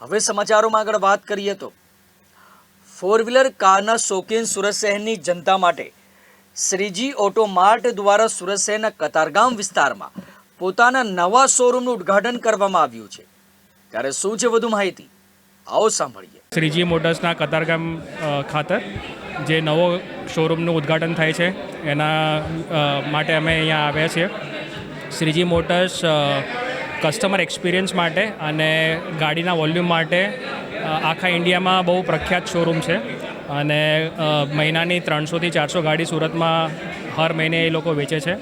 હવે સમાચારોમાં આગળ વાત કરીએ તો ફોર વ્હીલર કારના શોખીન સુરત શહેરની જનતા માટે શ્રીજી ઓટો માર્ટ દ્વારા સુરત શહેરના કતારગામ વિસ્તારમાં પોતાના નવા શોરૂમનું ઉદ્ઘાટન કરવામાં આવ્યું છે. ત્યારે શું છે વધુ માહિતી? આવો સાંભળીએ. શ્રીજી મોટર્સના કતારગામ ખાતર, જે નવો શોરૂમનું ઉદ્ઘાટન થાય છે, એના માટે અમે અહીંયા આવ્યા છીએ. શ્રીજી મોટર્સ કસ્ટમર એક્સપિરિયન્સ માટે અને ગાડીના વોલ્યુમ માટે આખા ઇન્ડિયામાં બહુ પ્રખ્યાત શોરૂમ છે. અને મહિનાની ત્રણસોથી ચારસો ગાડી સુરતમાં હર મહિને એ લોકો વેચે છે.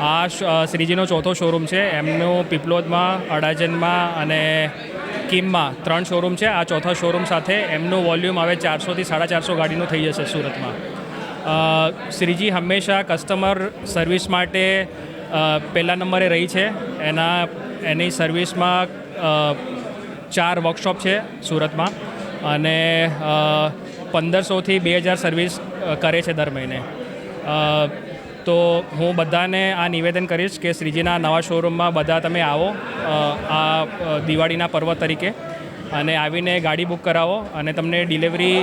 આ શ્રીજીનો ચોથો શોરૂમ છે. એમનું પીપલોદમાં અડાજનમાં અને કિમમાં ત્રણ શોરૂમ છે. આ ચોથા શોરૂમ સાથે એમનું વોલ્યુમ હવે ચારસોથી સાડા ચારસો ગાડીનું થઈ જશે સુરતમાં. શ્રીજી હંમેશા કસ્ટમર સર્વિસ માટે પહેલા નંબરે રહી છે. એના, એની સર્વિસમાં ચાર વર્કશોપ છે સુરતમાં. અને પંદરસોથી બે હજાર સર્વિસ કરે છે દર મહિને. તો હું બધાને આ નિવેદન કરીશ કે શ્રીજીના નવા શોરૂમમાં બધા તમે આવો આ દિવાળીના પર્વ તરીકે. અને આવીને ગાડી બુક કરાવો અને તમને ડિલિવરી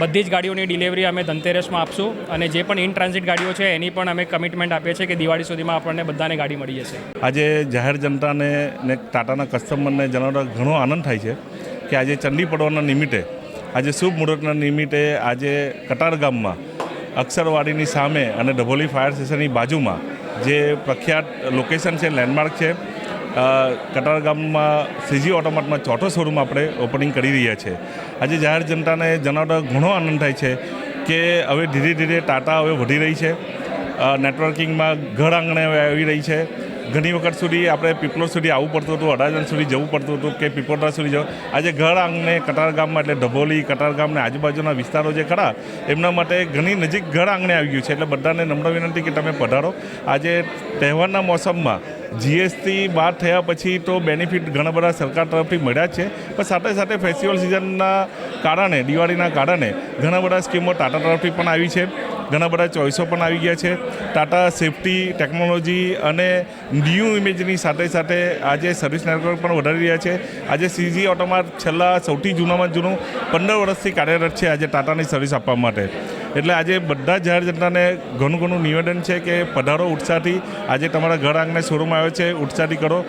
બધી જ ગાડીઓની ડિલિવરી અમે ધનતેરસમાં આપશું અને જે પણ ઇન ટ્રાન્ઝિટ ગાડીઓ છે, એની પણ અમે કમિટમેન્ટ આપીએ છીએ કે દિવાળી સુધીમાં આપણને બધાને ગાડી મળી જશે. આજે જાહેર જનતાને ને ટાટાના કસ્ટમરને જણાવવા ઘણો આનંદ થાય છે કે આજે ચંડી પડવાના નિમિત્તે, આજે શુભ મુહૂર્તના નિમિત્તે આજે કટાર ગામમાં અક્ષરવાડીની સામે અને ડભોલી ફાયર સ્ટેશનની બાજુમાં જે પ્રખ્યાત લોકેશન છે લેન્ડમાર્ક છે કટાર ગામમાં સીજી ઓટોમેટમાં ચોથો શોરૂમ આપણે ઓપનિંગ કરી રહ્યા છે. આજે જાહેર જનતાને જણાવતા ઘણો આનંદ થાય છે કે હવે ધીરે ધીરે ટાટા હવે વધી રહી છે. નેટવર્કિંગમાં ઘર આંગણે આવી રહી છે. ઘણી વખત સુધી આપણે પીપલોદ સુધી આવવું પડતું હતું, અડાજણ સુધી જવું પડતું હતું કે પીપોદરા સુધી જવું. આજે ઘર આંગણે કતારગામમાં એટલે ડભોલી કતારગામ ને આજુબાજુના વિસ્તારો જે ખરા, એમના માટે ઘણી નજીક ઘર આંગણે આવી ગયું છે. એટલે બધાને નમ્ર વિનંતી કે તમે પધારો. આજે તહેવારના મોસમમાં જીએસટી બહાર થયા પછી તો બેનિફિટ ઘણા બધા સરકાર તરફથી મળ્યા છે. પણ સાથે સાથે ફેસ્ટિવલ સિઝનના કારણે, દિવાળીના કારણે ઘણા બધા સ્કીમો ટાટા તરફથી પણ આવી છે. ઘણા બધા ચોઈસો પણ આવી ગયા છે. ટાટા સેફટી ટેકનોલોજી અને ન્યૂ ઇમેજની સાથે સાથે આજે સર્વિસ નેટવર્ક પણ વધારી રહ્યા છે. આજે સીજી ઓટોમાર છેલ્લા સૌથી જૂનામાં જૂનું પંદર વર્ષથી કાર્યરત છે આજે ટાટાની સર્વિસ આપવા માટે. એટલે આજે બધા જાહેર જનતાને ઘણું ઘણું નિવેદન છે કે પધારો ઉત્સાહથી. આજે તમારા ઘર આંગણે શોરૂમ આવ્યો છે, ઉત્સાહથી કરો.